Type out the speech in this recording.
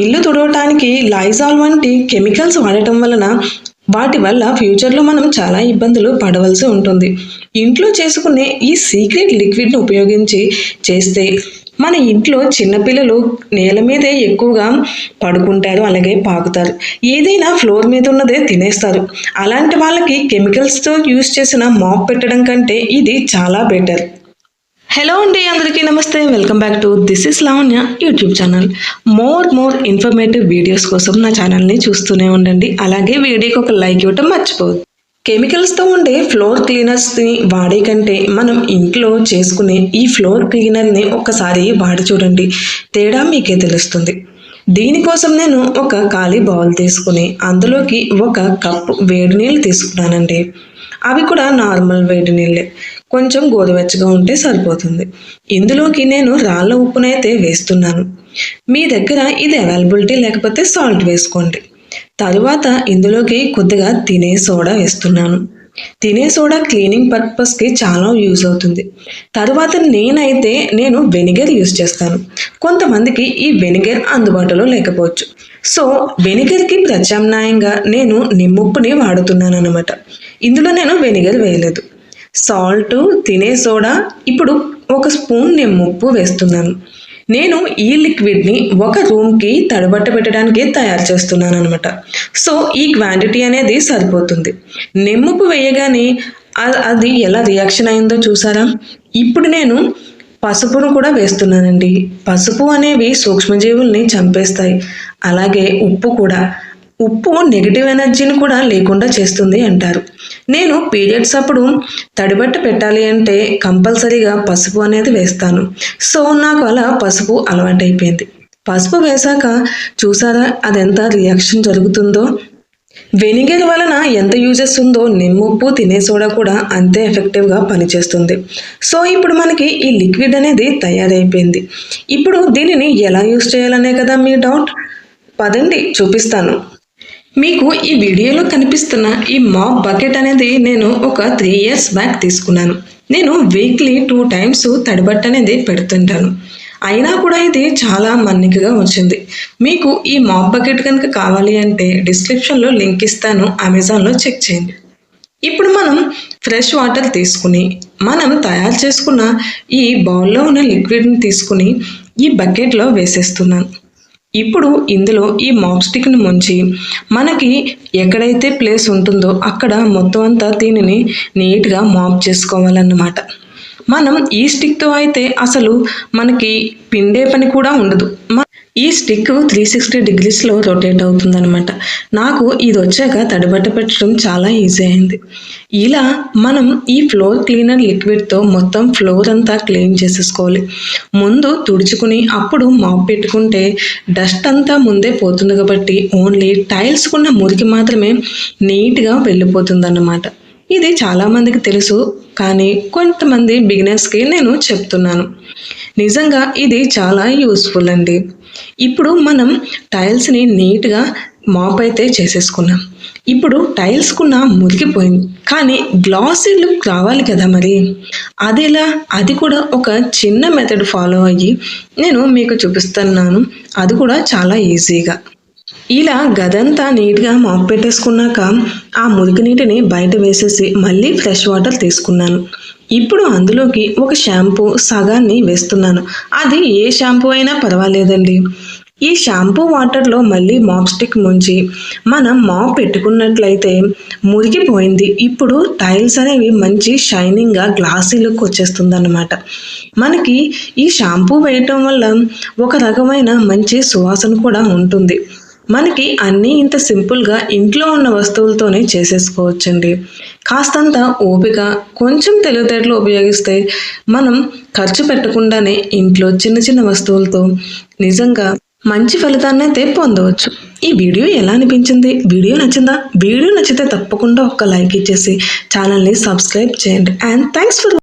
ఇల్లు తుడవటానికి లైజాల్ వంటి కెమికల్స్ వాడటం వలన వాటి వల్ల ఫ్యూచర్లో మనం చాలా ఇబ్బందులు పడవలసి ఉంటుంది. ఇంట్లో చేసుకునే ఈ సీక్రెట్ లిక్విడ్ని ఉపయోగించి చేస్తే మన ఇంట్లో చిన్నపిల్లలు నేల మీదే ఎక్కువగా పడుకుంటారు అలాగే పాకుతారు. ఏదైనా ఫ్లోర్ మీద ఉన్నదే తినేస్తారు. అలాంటి వాళ్ళకి కెమికల్స్తో యూస్ చేసిన మాప్ పెట్టడం కంటే ఇది చాలా బెటర్. హలో అండి అందరికీ నమస్తే. Welcome back to this is Lavanya YouTube channel more more informative videos కోసం నా ఛానల్ని చూస్తూనే ఉండండి. అలాగే వీడియోకి ఒక లైక్ ఇవ్వటం మర్చిపోవద్దు. కెమికల్స్తో ఉండే ఫ్లోర్ క్లీనర్స్ని వాడే కంటే మనం ఇంట్లో చేసుకునే ఈ ఫ్లోర్ క్లీనర్ని ఒక్కసారి వాడి చూడండి. తేడా మీకే తెలుస్తుంది. దీనికోసం నేను ఒక ఖాళీ బౌల్ తీసుకుని అందులోకి ఒక కప్పు వేడి నీళ్ళు తీసుకున్నానండి. అవి కూడా నార్మల్ వేడి నీళ్ళే. కొంచెం గోరువెచ్చగా ఉంటే సరిపోతుంది. ఇందులోకి నేను రాళ్ళ ఉప్పునైతే వేస్తున్నాను. మీ దగ్గర ఇది అవైలబిలిటీ లేకపోతే సాల్ట్ వేసుకోండి. తరువాత ఇందులోకి కొద్దిగా తినే సోడా వేస్తున్నాను. తినే సోడా క్లీనింగ్ పర్పస్కి చాలా యూజ్ అవుతుంది. తర్వాత నేనైతే నేను వెనిగర్ యూజ్ చేస్తాను. కొంతమందికి ఈ వెనిగర్ అందుబాటులో లేకపోవచ్చు. సో వెనిగర్కి ప్రత్యామ్నాయంగా నేను నిమ్ముప్పుని వాడుతున్నాను అనమాట ఇందులో నేను వెనిగర్ వేయలేదు. సాల్ట్ తినే సోడా ఇప్పుడు ఒక స్పూన్ నిమ్ముప్పు వేస్తున్నాను. నేను ఈ లిక్విడ్ని ఒక రూమ్కి తడబట్ట పెట్టడానికి తయారు చేస్తున్నాను అనమాట సో ఈ క్వాంటిటీ అనేది సరిపోతుంది. నిమ్మపు వేయగానే అది ఎలా రియాక్షన్ అయిందో చూసారా? ఇప్పుడు నేను పసుపును కూడా వేస్తున్నానండి. పసుపు అనేవి సూక్ష్మజీవుల్ని చంపేస్తాయి. అలాగే ఉప్పు కూడా. ఉప్పు నెగిటివ్ ఎనర్జీని కూడా లేకుండా చేస్తుంది అంటారు. నేను పీరియడ్స్ అప్పుడు తడిబట్ట పెట్టాలి అంటే కంపల్సరీగా పసుపు అనేది వేస్తాను. సో నాకు అలా పసుపు అలవాటైపోయింది. పసుపు వేశాక చూసారా అదెంత రియాక్షన్ జరుగుతుందో? వెనిగర్ వలన ఎంత యూజెస్ ఉందో నిమ్మప్పు తినే సోడా కూడా అంతే ఎఫెక్టివ్గా పనిచేస్తుంది. సో ఇప్పుడు మనకి ఈ లిక్విడ్ అనేది తయారైపోయింది. ఇప్పుడు దీనిని ఎలా యూజ్ చేయాలనే కదా మీ డౌట్ పదండి చూపిస్తాను. మీకు ఈ వీడియోలో కనిపిస్తున్న ఈ మాప్ బకెట్ అనేది నేను ఒక త్రీ ఇయర్స్ బ్యాక్ తీసుకున్నాను. నేను వీక్లీ టూ టైమ్స్ తడిబట్ట అనేది పెడుతుంటాను. అయినా కూడా ఇది చాలా మన్నికగా వచ్చింది. మీకు ఈ మాప్ బకెట్ కనుక కావాలి అంటే డిస్క్రిప్షన్లో లింక్ ఇస్తాను అమెజాన్లో చెక్ చేయండి. ఇప్పుడు మనం ఫ్రెష్ వాటర్ తీసుకుని మనం తయారు చేసుకున్న ఈ బౌల్లో ఉన్న లిక్విడ్ని తీసుకుని ఈ బకెట్లో వేసేస్తున్నాను. ఇప్పుడు ఇందులో ఈ మాప్ స్టిక్ని ముంచి మనకి ఎక్కడైతే ప్లేస్ ఉంటుందో అక్కడ మొత్తం అంతా దీనిని నీట్గా మాప్ చేసుకోవాలన్నమాట. మనం ఈ స్టిక్తో అయితే అసలు మనకి పిండే పని కూడా ఉండదు. ఈ స్టిక్ త్రీ సిక్స్టీ డిగ్రీస్లో రొటేట్ అవుతుందనమాట నాకు ఇది వచ్చాక తడిబట్ట పెట్టడం చాలా ఈజీ అయింది. ఇలా మనం ఈ ఫ్లోర్ క్లీనర్ లిక్విడ్తో మొత్తం ఫ్లోర్ అంతా క్లీన్ చేసేసుకోవాలి. ముందు తుడుచుకుని అప్పుడు మాప్ పెట్టుకుంటే డస్ట్ అంతా ముందే పోతుంది కాబట్టి ఓన్లీ టైల్స్కున్న మురికి మాత్రమే నీట్గా వెళ్ళిపోతుందన్నమాట. ఇది చాలామందికి తెలుసు కానీ కొంతమంది బిగినర్స్కి నేను చెప్తున్నాను. నిజంగా ఇది చాలా యూస్ఫుల్ అండి. ఇప్పుడు మనం టైల్స్ని నీట్గా మాప్ అయితే చేసేసుకున్నాం. ఇప్పుడు టైల్స్కున్న మురిగిపోయింది కానీ గ్లాసీ లుక్ రావాలి కదా మరి? అదేలా అది కూడా ఒక చిన్న మెథడ్ ఫాలో అయ్యి నేను మీకు చూపిస్తున్నాను. అది కూడా చాలా ఈజీగా ఇలా గదంతా నీట్గా మాప్ పెట్టేసుకున్నాక ఆ మురికి నీటిని బయట వేసేసి మళ్ళీ ఫ్రెష్ వాటర్ తీసుకున్నాను. ఇప్పుడు అందులోకి ఒక షాంపూ సగాన్ని వేస్తున్నాను. అది ఏ షాంపూ అయినా పర్వాలేదండి. ఈ షాంపూ వాటర్లో మళ్ళీ మాప్ స్టిక్ ముంచి మనం మాప్ పెట్టుకున్నట్లయితే మురిగిపోయింది. ఇప్పుడు టైల్స్ అనేవి మంచి షైనింగ్గా గ్లాసీ లుక్ వచ్చేస్తుంది అన్నమాట మనకి ఈ షాంపూ వేయటం వల్ల ఒక రకమైన మంచి సువాసన కూడా ఉంటుంది. మనకి అన్నీ ఇంత సింపుల్గా ఇంట్లో ఉన్న వస్తువులతోనే చేసేసుకోవచ్చండి. కాస్తంత ఓపిక కొంచెం తెలివితేటలు ఉపయోగిస్తే మనం ఖర్చు పెట్టకుండానే ఇంట్లో చిన్న చిన్న వస్తువులతో నిజంగా మంచి ఫలితాన్ని అయితే పొందవచ్చు. ఈ వీడియో ఎలా అనిపించింది? వీడియో నచ్చిందా? వీడియో నచ్చితే తప్పకుండా ఒక లైక్ ఇచ్చేసి ఛానల్ని సబ్స్క్రైబ్ చేయండి. And thanks for